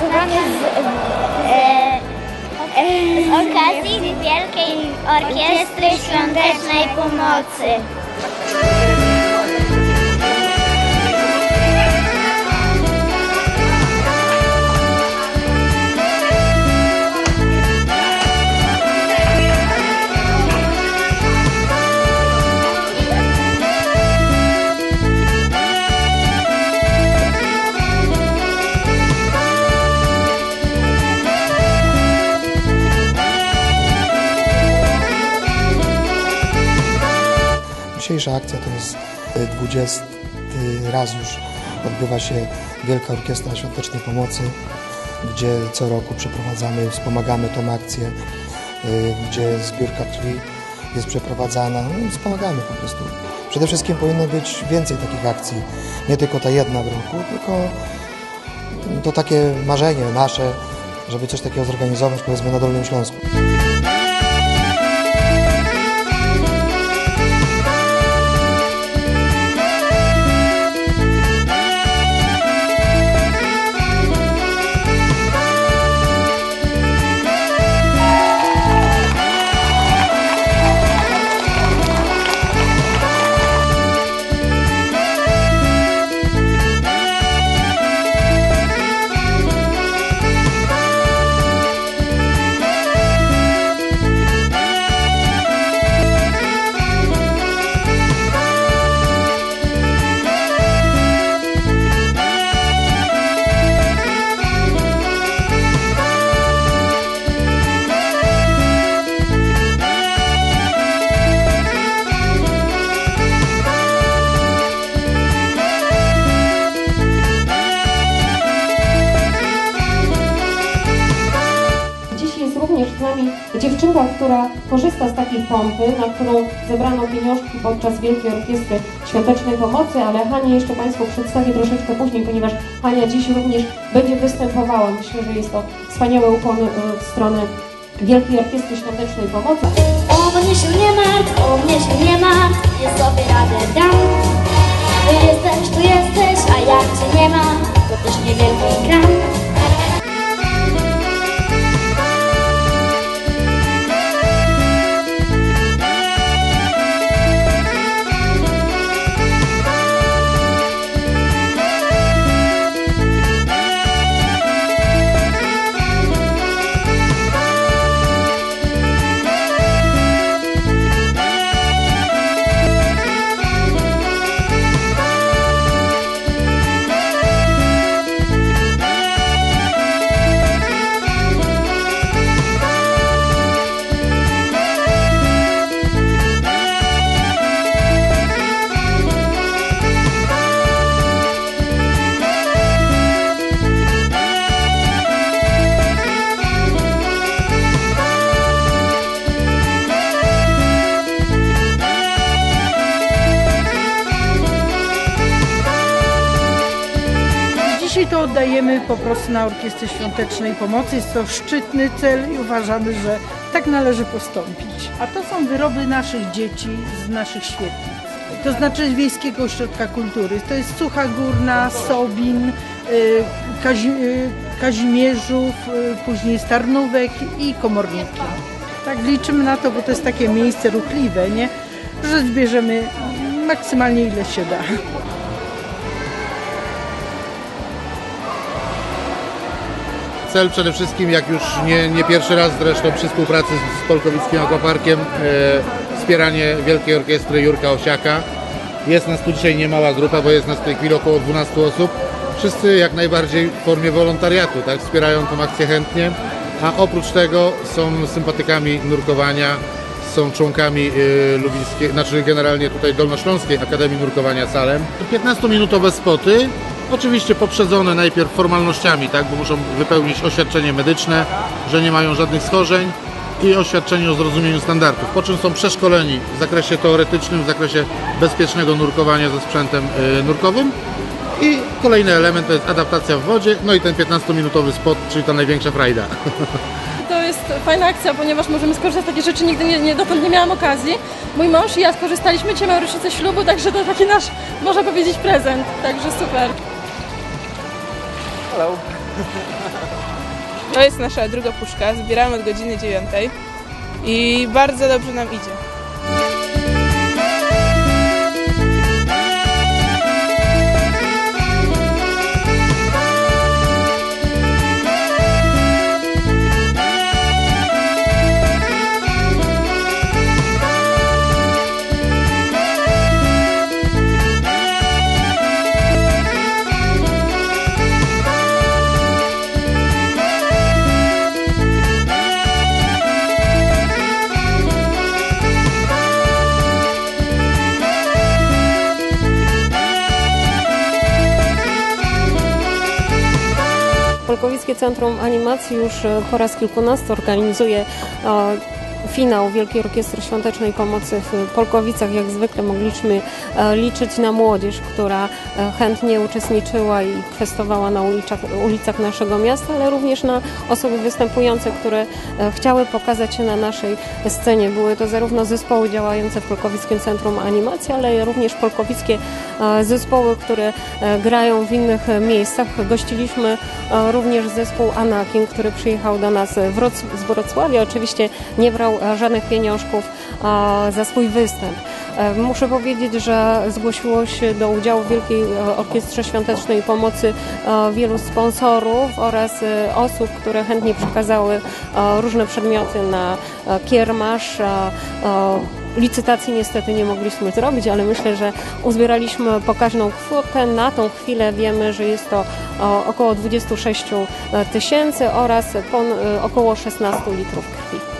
zorganizowany z, e, e, z okazji Wielkiej Orkiestry Świątecznej Pomocy. Dzisiejsza akcja to jest y, 20 raz już odbywa się Wielka Orkiestra Świątecznej Pomocy, gdzie co roku przeprowadzamy, wspomagamy tą akcję, y, gdzie zbiórka krwi jest przeprowadzana. No, i wspomagamy po prostu. Przede wszystkim powinno być więcej takich akcji. Nie tylko ta jedna w roku, tylko to takie marzenie nasze, żeby coś takiego zorganizować powiedzmy na Dolnym Śląsku. Nami dziewczynka, która korzysta z takiej pompy, na którą zebrano pieniążki podczas Wielkiej Orkiestry Świątecznej Pomocy, ale Hanię jeszcze Państwu przedstawię troszeczkę później, ponieważ Hania dziś również będzie występowała. Myślę, że jest to wspaniałe ukłon e, w stronę Wielkiej Orkiestry Świątecznej Pomocy. O mnie się nie martw, o mnie się nie ja sobie radę dam. Ty jesteś, tu jesteś, a jak cię Dzisiaj to oddajemy po prostu na Orkiestrę Świątecznej Pomocy. Jest to szczytny cel i uważamy, że tak należy postąpić. A to są wyroby naszych dzieci z naszych świetlic. To znaczy Wiejskiego Ośrodka Kultury. To jest Sucha Górna, Sobin, y, Kazi, y, Kazimierzów, y, później Starnówek i Komorniki. Tak liczymy na to, bo to jest takie miejsce ruchliwe, nie? że zbierzemy maksymalnie ile się da. Cel przede wszystkim, jak już nie, nie pierwszy raz zresztą przy współpracy z, z Polkowickim Aquaparkiem, e, wspieranie Wielkiej Orkiestry Jurka Osiaka. Jest nas tu dzisiaj niemała grupa, bo jest nas w tej chwili około 12 osób. Wszyscy jak najbardziej w formie wolontariatu, tak, wspierają tą akcję chętnie, a oprócz tego są sympatykami nurkowania, są członkami y, lubińskiej, znaczy generalnie tutaj Dolnośląskiej Akademii Nurkowania Salem. 15-minutowe spoty, oczywiście poprzedzone najpierw formalnościami, tak, bo muszą wypełnić oświadczenie medyczne, że nie mają żadnych schorzeń i oświadczenie o zrozumieniu standardów, po czym są przeszkoleni w zakresie teoretycznym, w zakresie bezpiecznego nurkowania ze sprzętem y, nurkowym. I kolejny element to jest adaptacja w wodzie, no i ten 15-minutowy spot, czyli ta największa frajda. To jest fajna akcja, ponieważ możemy skorzystać z takich rzeczy, nigdy nie, nie, dotąd nie miałam okazji. Mój mąż i ja skorzystaliśmy, mamy rocznicę ślubu, także to taki nasz, można powiedzieć, prezent, także super. Hello. To jest nasza druga puszka, zbieramy od godziny dziewiątej i bardzo dobrze nam idzie. Polkowickie Centrum Animacji już e, po raz kilkunasty organizuje e, finał Wielkiej Orkiestry Świątecznej Pomocy w Polkowicach. Jak zwykle mogliśmy e, liczyć na młodzież, która e, chętnie uczestniczyła i kwestowała na ulicach, ulicach naszego miasta, ale również na osoby występujące, które e, chciały pokazać się na naszej scenie. Były to zarówno zespoły działające w Polkowickim Centrum Animacji, ale również polkowickie zespoły, które grają w innych miejscach. Gościliśmy również zespół Anakin, który przyjechał do nas z Wrocławia. Oczywiście nie brał e, żadnych pieniążków za swój występ. E, Muszę powiedzieć, że zgłosiło się do udziału w Wielkiej e, Orkiestrze Świątecznej Pomocy wielu sponsorów oraz osób, które chętnie przekazały różne przedmioty na kiermasz. Licytacji niestety nie mogliśmy zrobić, ale myślę, że uzbieraliśmy pokaźną kwotę. Na tą chwilę wiemy, że jest to około 26 tysięcy oraz około 16 litrów krwi.